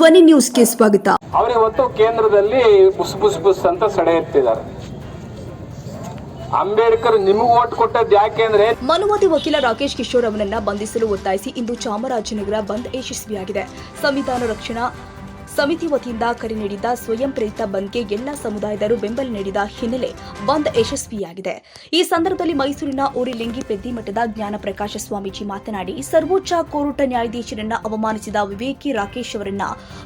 ಧ್ವನಿ ನ್ಯೂಸ್ಗೆ ಸ್ವಾಗತ. ಅವರು ಇವತ್ತು ಕೇಂದ್ರದಲ್ಲಿ ಬುಸ್ ಬುಸ್ ಬುಸ್ ಅಂತ ಸಡೆ ಎತ್ತಿದ್ದಾರೆ. ಅಂಬೇಡ್ಕರ್ ನಿಮಗೆ ಓಟ್ ಕೊಟ್ಟದ್ದು ಯಾಕೆಂದ್ರೆ ಮನುವಾದಿ ವಕೀಲ ರಾಕೇಶ್ ಕಿಶೋರ್ ಅವರನ್ನ ಬಂಧಿಸಲು ಒತ್ತಾಯಿಸಿ ಇಂದು ಚಾಮರಾಜನಗರ ಬಂದ್ ಯಶಸ್ವಿಯಾಗಿದೆ. ಸಂವಿಧಾನ ರಕ್ಷಣಾ ಸಮಿತಿ ವತಿಯಿಂದ ಕರೆ ನೀಡಿದ್ದ ಸ್ವಯಂ ಪ್ರೇರಿತ ಬಂದ್ಗೆ ಎಲ್ಲ ಸಮುದಾಯದರು ಬೆಂಬಲ ನೀಡಿದ ಹಿನ್ನೆಲೆ ಬಂದ್ ಯಶಸ್ವಿಯಾಗಿದೆ. ಈ ಸಂದರ್ಭದಲ್ಲಿ ಮೈಸೂರಿನ ಊರಿಲಿಂಗಿ ಪೆದ್ದಿಮಠದ ಜ್ಞಾನ ಪ್ರಕಾಶ ಸ್ವಾಮೀಜಿ ಮಾತನಾಡಿ, ಸರ್ವೋಚ್ಚ ಕೋರ್ಟ್ ನ್ಯಾಯಾಧೀಶರನ್ನ ಅವಮಾನಿಸಿದ ವಿವೇಕಿ ರಾಕೇಶ್ ಅವರನ್ನ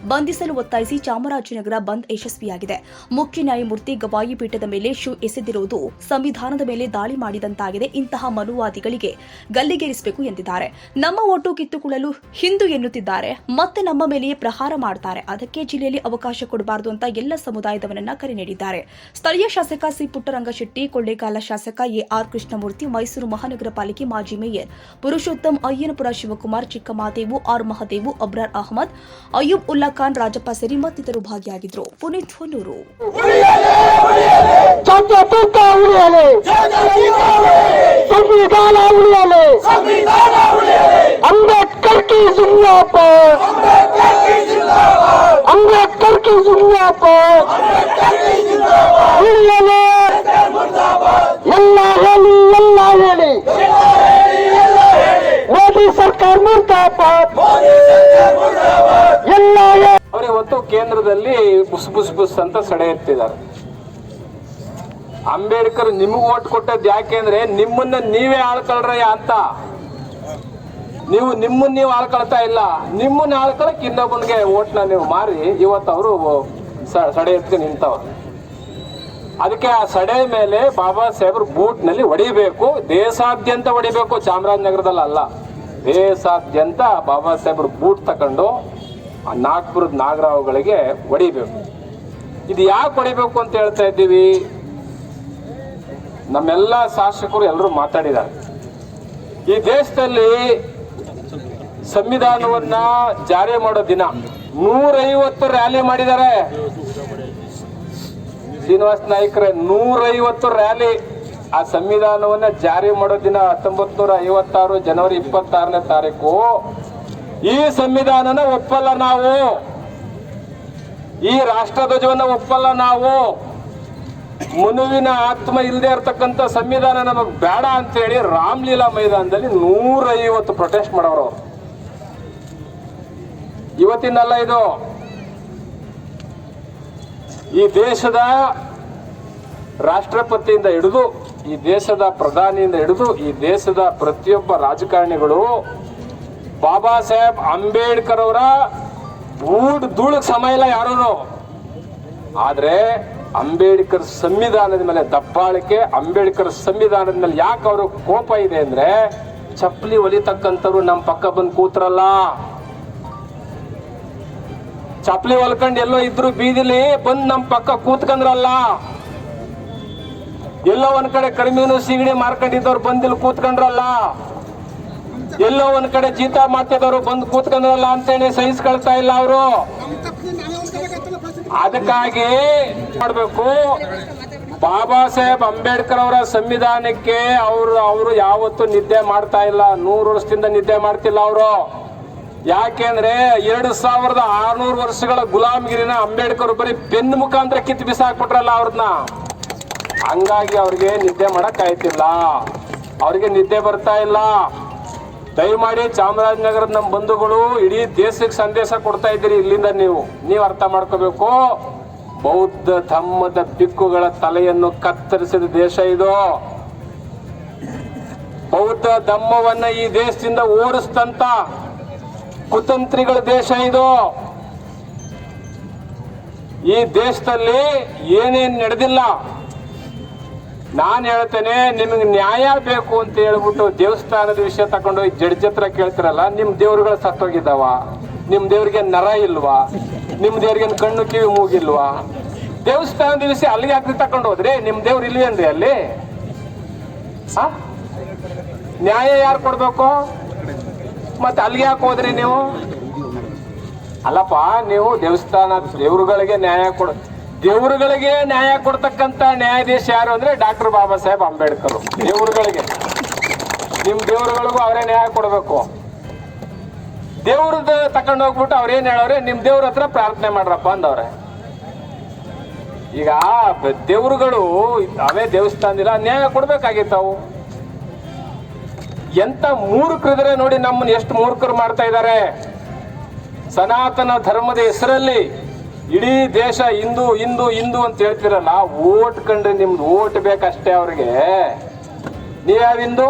ಬಂಧಿಸಲು ಒತ್ತಾಯಿಸಿ ಚಾಮರಾಜನಗರ ಬಂದ್ ಯಶಸ್ವಿಯಾಗಿದೆ. ಮುಖ್ಯ ನ್ಯಾಯಮೂರ್ತಿ ಗವಾಯಿ ಪೀಠದ ಮೇಲೆ ಶೂ ಎಸೆದಿರುವುದು ಸಂವಿಧಾನದ ಮೇಲೆ ದಾಳಿ ಮಾಡಿದಂತಾಗಿದೆ. ಇಂತಹ ಮನುವಾದಿಗಳಿಗೆ ಗಲ್ಲಿಗೇರಿಸಬೇಕು ಎಂದಿದ್ದಾರೆ. ನಮ್ಮ ಒಟ್ಟು ಕಿತ್ತುಕೊಳ್ಳಲು ಹಿಂದೂ ಎನ್ನುತ್ತಿದ್ದಾರೆ. ಮತ್ತೆ ನಮ್ಮ ಮೇಲೆಯೇ ಪ್ರಹಾರ ಮಾಡ್ತಾರೆ. ಅದಕ್ಕೆ ಜಿಲ್ಲೆಯಲ್ಲಿ ಅವಕಾಶ ಕೊಡಬಾರದು ಅಂತ ಎಲ್ಲ ಸಮುದಾಯದವರನ್ನ ಕರೆ ನೀಡಿದ್ದಾರೆ. ಸ್ಥಳೀಯ ಶಾಸಕ ಸಿ ಪುಟ್ಟರಂಗಶೆಟ್ಟಿ ಕೊಳ್ಳೇಗಾಲ ಶಾಸಕ ಎ ಆರ್ ಕೃಷ್ಣಮೂರ್ತಿ, ಮೈಸೂರು ಮಹಾನಗರ ಪಾಲಿಕೆ ಮಾಜಿ ಮೇಯರ್ ಪುರುಷೋತ್ತಮ್ ಅಯ್ಯನಪುರ ಶಿವಕುಮಾರ್, ಚಿಕ್ಕಮಾದೇವು ಆರ್ ಮಹದೇವು, ಅಬ್ರಾರ್ ಅಹಮದ್, ಅಯ್ಯೂಬ್ ಉಲ್ಲಾ ಖಾನ್, ರಾಜಪ್ಪ ಸೇರಿ ಮತ್ತಿತರರು ಭಾಗಿಯಾಗಿದ್ದರು ಪುನೀತ್ ಹೊನ್ನೂರು. ಅಂಬೇಡ್ಕರ್ ಕಿ ಕಿ ಜಿಂದಾಬಾದ್ ಉಳಿಯಲಿ ಎಲ್ಲ ಹೇಳಿ ಎಲ್ಲ ಹೇಳಿ. ಮೋದಿ ಸರ್ಕಾರ ಮುರ್ದಾಬಾದ್. ಎಲ್ಲ ಹೇಳಿ. ಅವರು ಇವತ್ತು ಕೇಂದ್ರದಲ್ಲಿ ಬುಸ್ ಬುಸ್ ಬುಸ್ ಅಂತ ಸೆಳೆಯುತ್ತಿದ್ದಾರೆ ಅಂಬೇಡ್ಕರ್ ನಿಮಗೆ ಓಟ್ ಕೊಟ್ಟದ್ದು ಯಾಕೆಂದ್ರೆ ನಿಮ್ಮನ್ನ ನೀವೇ ಆಳ್ಕೊಳ್ರಯ್ಯ ಅಂತ. ನೀವು ನಿಮ್ಮನ್ನ ನೀವು ಆಳ್ಕೊಳ್ತಾ ಇಲ್ಲ, ನಿಮ್ಮನ್ನ ಆಳ್ಕೊಳಕ್ ಇನ್ನೊಬ್ಬನಿಗೆ ಓಟ್ನ ನೀವು ಮಾರಿ, ಇವತ್ತು ಅವರು ಸಡೆ ಎತ್ತಿ ನಿಂತವ್ರು. ಅದಕ್ಕೆ ಆ ಸಡೆ ಮೇಲೆ ಬಾಬಾ ಸಾಹೇಬ್ರು ಬೂಟ್ನಲ್ಲಿ ಹೊಡಿಬೇಕು, ದೇಶಾದ್ಯಂತ ಹೊಡಿಬೇಕು, ಚಾಮರಾಜನಗರದಲ್ಲಿ ಅಲ್ಲ. ದೇಶಾದ್ಯಂತ ಬಾಬಾ ಸಾಹೇಬ್ರು ಬೂಟ್ ತಕೊಂಡು ಆ ನಾಗ್ಪುರದ ನಾಗರಾವ್ಗಳಿಗೆ ಹೊಡಿಬೇಕು. ಇದು ಯಾಕೆ ಹೊಡಿಬೇಕು ಅಂತ ಹೇಳ್ತಾ ಇದ್ದೀವಿ? ನಮ್ಮೆಲ್ಲ ಶಾಸಕರು ಎಲ್ಲರೂ ಮಾತಾಡಿದ್ದಾರೆ. ಈ ದೇಶದಲ್ಲಿ ಸಂವಿಧಾನವನ್ನ ಜಾರಿ ಮಾಡೋ ದಿನ. ನೂರೈವತ್ತು ರ್ಯಾಲಿ ಮಾಡಿದ್ದಾರೆ. ಶ್ರೀನಿವಾಸ ನಾಯಕರ, ನೂರೈವತ್ತು ರ್ಯಾಲಿ ಆ ಸಂವಿಧಾನವನ್ನ ಜಾರಿ ಮಾಡೋ ದಿನ ಹತ್ತೊಂಬತ್ ನೂರ ಐವತ್ತಾರು ಜನವರಿ ಇಪ್ಪತ್ತಾರನೇ ತಾರೀಕು. ಈ ಸಂವಿಧಾನನ ಒಪ್ಪಲ್ಲ ನಾವು. ಈ ರಾಷ್ಟ್ರಧ್ವಜವನ್ನ ಒಪ್ಪಲ್ಲ ನಾವು. ಮನುವಿನ ಆತ್ಮ ಇಲ್ಲದೆ ಇರತಕ್ಕಂತ ಸಂವಿಧಾನ ನಮಗ್ ಬೇಡ ಅಂತೇಳಿ ರಾಮ್ಲೀಲಾ ಮೈದಾನದಲ್ಲಿ ನೂರೈವತ್ತು ಪ್ರೊಟೆಸ್ಟ್ ಮಾಡೋರು. ಇವತ್ತಿನಲ್ಲ ಇದು. ಈ ದೇಶದ ರಾಷ್ಟ್ರಪತಿಯಿಂದ ಹಿಡಿದು, ಈ ದೇಶದ ಪ್ರಧಾನಿಯಿಂದ ಹಿಡಿದು, ಈ ದೇಶದ ಪ್ರತಿಯೊಬ್ಬ ರಾಜಕಾರಣಿಗಳು, ಬಾಬಾ ಸಾಹೇಬ್ ಅಂಬೇಡ್ಕರ್ ಅವರ ಬೂಡ್ ಧೂಳಕ್ ಸಮಯ ಇಲ್ಲ ಯಾರೂ ಆದ್ರೆ ಅಂಬೇಡ್ಕರ್ ಸಂವಿಧಾನದ ಮೇಲೆ ದಪ್ಪಾಳಿಕೆ ಅಂಬೇಡ್ಕರ್ ಸಂವಿಧಾನದ ಮೇಲೆ ಯಾಕೆ ಅವರು ಕೋಪ ಇದೆ ಅಂದ್ರೆ, ಚಪ್ಪಲಿ ಒಲಿತಕ್ಕಂಥವ್ರು ನಮ್ಮ ಪಕ್ಕ ಬಂದು ಕೂತ್ರಲ್ಲ. ಚಪ್ಪಲಿ ಹೊಲ್ಕೊಂಡು ಎಲ್ಲೋ ಇದ್ರು ಬೀದಿಲಿ ಬಂದು ನಮ್ಮ ಪಕ್ಕ ಕೂತ್ಕಂದ್ರಲ್ಲ. ಎಲ್ಲೋ ಒಂದ್ ಕಡೆ ಕಡಿಮೆನು ಸಿಗಡಿ ಮಾರ್ಕೊಂಡಿದ್ದವ್ರು ಬಂದಿಲ್ಲಿ ಕೂತ್ಕೊಂಡ್ರಲ್ಲ ಎಲ್ಲೋ ಒಂದ್ ಕಡೆ ಜೀತ ಮಾಡ್ತಿದ್ದವ್ರು ಬಂದು ಕೂತ್ಕೊಂಡ್ರಲ್ಲ ಅಂತೇಳಿ ಸಹಿಸ್ಕೊಳ್ತಾ ಇಲ್ಲ ಅವರು. ಅದಕ್ಕಾಗಿ ಮಾಡಬೇಕು. ಬಾಬಾ ಸಾಹೇಬ್ ಅಂಬೇಡ್ಕರ್ ಅವರ ಸಂವಿಧಾನಕ್ಕೆ ಅವರು ಅವರು ಯಾವತ್ತೂ ನಿದ್ದೆ ಮಾಡ್ತಾ ಇಲ್ಲ. ನೂರು ವರ್ಷದಿಂದ ನಿದ್ದೆ ಮಾಡ್ತಿಲ್ಲ ಅವರು. ಯಾಕೆಂದ್ರೆ ಎರಡು ಸಾವಿರದ ಆರ್ನೂರು ವರ್ಷಗಳ ಗುಲಾಮಗಿರಿನ ಅಂಬೇಡ್ಕರ್ ಬರೀ ಬೆನ್ನು ಮುಖಾಂತರ ಕಿತ್ತು ಬಿಸಾಕ್ಬಿಟ್ರಲ್ಲ ಅವ್ರನ್ನ ಹಂಗಾಗಿ ಅವ್ರಿಗೆ ನಿದ್ದೆ ಮಾಡಕ್ ಆಯ್ತಿಲ್ಲ. ಅವ್ರಿಗೆ ನಿದ್ದೆ ಬರ್ತಾ ಇಲ್ಲ. ದಯಮಾಡಿ ಚಾಮರಾಜನಗರದ ನಮ್ಮ ಬಂಧುಗಳು ಇಡೀ ದೇಶಕ್ಕೆ ಸಂದೇಶ ಕೊಡ್ತಾ ಇದ್ದೀರಿ ಇಲ್ಲಿಂದ ನೀವು. ನೀವು ಅರ್ಥ ಮಾಡ್ಕೋಬೇಕು. ಬೌದ್ಧ ಧಮ್ಮದ ಬಿಕ್ಕುಗಳ ತಲೆಯನ್ನು ಕತ್ತರಿಸಿದ ದೇಶ ಇದು. ಬೌದ್ಧ ಧಮ್ಮವನ್ನ ಈ ದೇಶದಿಂದ ಓಡಿಸ್ತಂತ ಕುತಂತ್ರಿಗಳ ದೇಶ ಇದು. ಈ ದೇಶದಲ್ಲಿ ಏನೇನ್ ನಡೆದಿಲ್ಲ. ನಾನು ಹೇಳ್ತೇನೆ, ನಿಮಗೆ ನ್ಯಾಯ ಬೇಕು ಅಂತ ಹೇಳ್ಬಿಟ್ಟು ದೇವಸ್ಥಾನದ ವಿಷಯ ತಗೊಂಡೋಗಿ ಜಡ್ಜ್ ಹತ್ರ ಕೇಳ್ತಿರಲ್ಲ, ನಿಮ್ ದೇವ್ರುಗಳು ಸತ್ತೋಗಿದ್ದಾವ. ನಿಮ್ ದೇವ್ರಿಗೆ ನರ ಇಲ್ವಾ? ನಿಮ್ ದೇವ್ರಿಗೆ ಕಣ್ಣು ಕಿವಿ ಮೂಗಿಲ್ವಾ? ದೇವಸ್ಥಾನದ ವಿಷಯ ಅಲ್ಲಿಗೆ ಹಾಕಿ ತಕೊಂಡು ಹೋದ್ರಿ ನಿಮ್ ದೇವ್ರು ಇಲ್ವೇನ್ರಿ ಅಲ್ಲಿ? ಆ? ನ್ಯಾಯ ಯಾರು ಕೊಡ್ಬೇಕು? ಮತ್ತೆ ಅಲ್ಲಿಗೆ ಯಾಕೆ ಹೋದ್ರಿ ನೀವು? ಅಲ್ಲಪ್ಪ, ನೀವು ದೇವಸ್ಥಾನ, ದೇವರುಗಳಿಗೆ ನ್ಯಾಯ ಕೊಡ, ದೇವರುಗಳಿಗೆ ನ್ಯಾಯ ಕೊಡ್ತಕ್ಕಂತ ನ್ಯಾಯಾಧೀಶ ಯಾರು ಅಂದ್ರೆ ಡಾಕ್ಟರ್ ಬಾಬಾ ಸಾಹೇಬ್ ಅಂಬೇಡ್ಕರ್. ದೇವರುಗಳಿಗೆ. ನಿಮ್ ದೇವರುಗಳಿಗೂ ಅವರೇ ನ್ಯಾಯ ಕೊಡಬೇಕು. ದೇವ್ರದ ತಕೊಂಡೋಗ್ಬಿಟ್ಟು ಅವ್ರು ಏನ್ ಹೇಳವ್ರೆ ನಿಮ್ ದೇವ್ರ ಹತ್ರ ಪ್ರಾರ್ಥನೆ ಮಾಡ್ರಪ್ಪ ಅಂದವ್ರೆ. ಈಗ ದೇವ್ರುಗಳು, ಅವೇ ದೇವಸ್ಥಾನದಿಲ್ಲ, ನ್ಯಾಯ ಕೊಡ್ಬೇಕಾಗಿತ್ತು ಎಂತ ಮೂರ್ಖರಿದ್ರೆ ನೋಡಿ, ನಮ್ಮನ್ನ ಎಷ್ಟು ಮೂರ್ಖರು ಮಾಡ್ತಾ ಇದ್ದಾರೆ. ಸನಾತನ ಧರ್ಮದ ಹೆಸರಲ್ಲಿ ಇಡೀ ದೇಶ ಹಿಂದೂ ಹಿಂದೂ ಹಿಂದೂ ಅಂತ ಹೇಳ್ತಿರಲ್ಲ, ಓಟ್ ಕಂಡ್ರೆ ನಿಮ್ದು ಓಟ್ ಬೇಕಷ್ಟೇ ಅವ್ರಿಗೆ. ನೀವ್ಯಾವ ಹಿಂದೂ?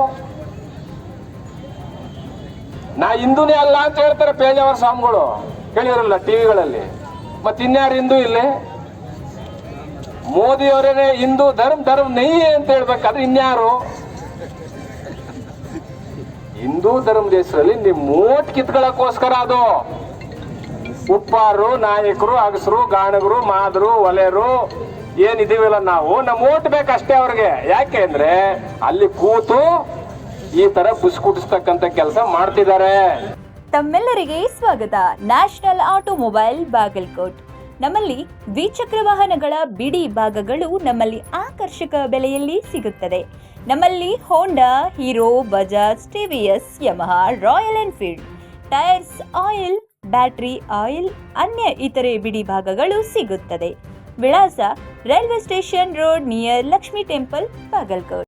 ನಾ ಹಿಂದೂನೇ ಅಲ್ಲ ಅಂತ ಹೇಳ್ತಾರೆ ಪೇಜಾವರ ಸ್ವಾಮಿಗಳು. ಕೇಳಿರಲ್ಲ ಟಿವಿಗಳಲ್ಲಿ. ಮತ್ತೆ ಇನ್ಯಾರು ಹಿಂದೂ ಇಲ್ಲಿ? ಮೋದಿ ಅವರೇನೆ ಹಿಂದೂ, ಧರ್ಮ ಧರ್ಮ ನೈ ಅಂತ ಹೇಳ್ಬೇಕಾದ್ರೆ ಇನ್ಯಾರು? ಹಿಂದೂ ಧರ್ಮದ ಹೆಸರಲ್ಲಿ ನಿಮ್ ಮೂವತ್ ಕಿತ್ಕೊಳ್ಳೋಕ್ಕೋಸ್ಕರ ಅದು. ಉಪ್ಪಾರು, ನಾಯಕರು, ಅಗಸರು, ಗಾಣಗರು, ಮಾದರು, ಒಲೆರು ಏನಿದೀವಲ್ಲ ನಾವು ನಮ್ಮ ಓಟ್ ಬೇಕಷ್ಟೇ ಅವ್ರಿಗೆ. ಯಾಕೆ ಅಂದ್ರೆ ಅಲ್ಲಿ ಕೂತು ಈ ತರ ಕುಸ್ಕುಟಿಸ್ತಕ್ಕಂತ ಕೆಲಸ ಮಾಡ್ತಿದ್ದಾರೆ. ತಮ್ಮೆಲ್ಲರಿಗೆ ಸ್ವಾಗತ. National automobile Bagalkot. ನಮ್ಮಲ್ಲಿ ದ್ವಿಚಕ್ರ ವಾಹನಗಳ ಬಿಡಿ ಭಾಗಗಳು ನಮ್ಮಲ್ಲಿ ಆಕರ್ಷಕ ಬೆಲೆಯಲ್ಲಿ ಸಿಗುತ್ತದೆ. ನಮ್ಮಲ್ಲಿ Honda Hero Bajaj TVS Yamaha Royal Enfield tyres oil battery oil ಅನ್ಯ ಇತರೆ ಬಿಡಿ ಭಾಗಗಳು ಸಿಗುತ್ತದೆ. ವಿಳಾಸ railway station road near Lakshmi temple Bagalkot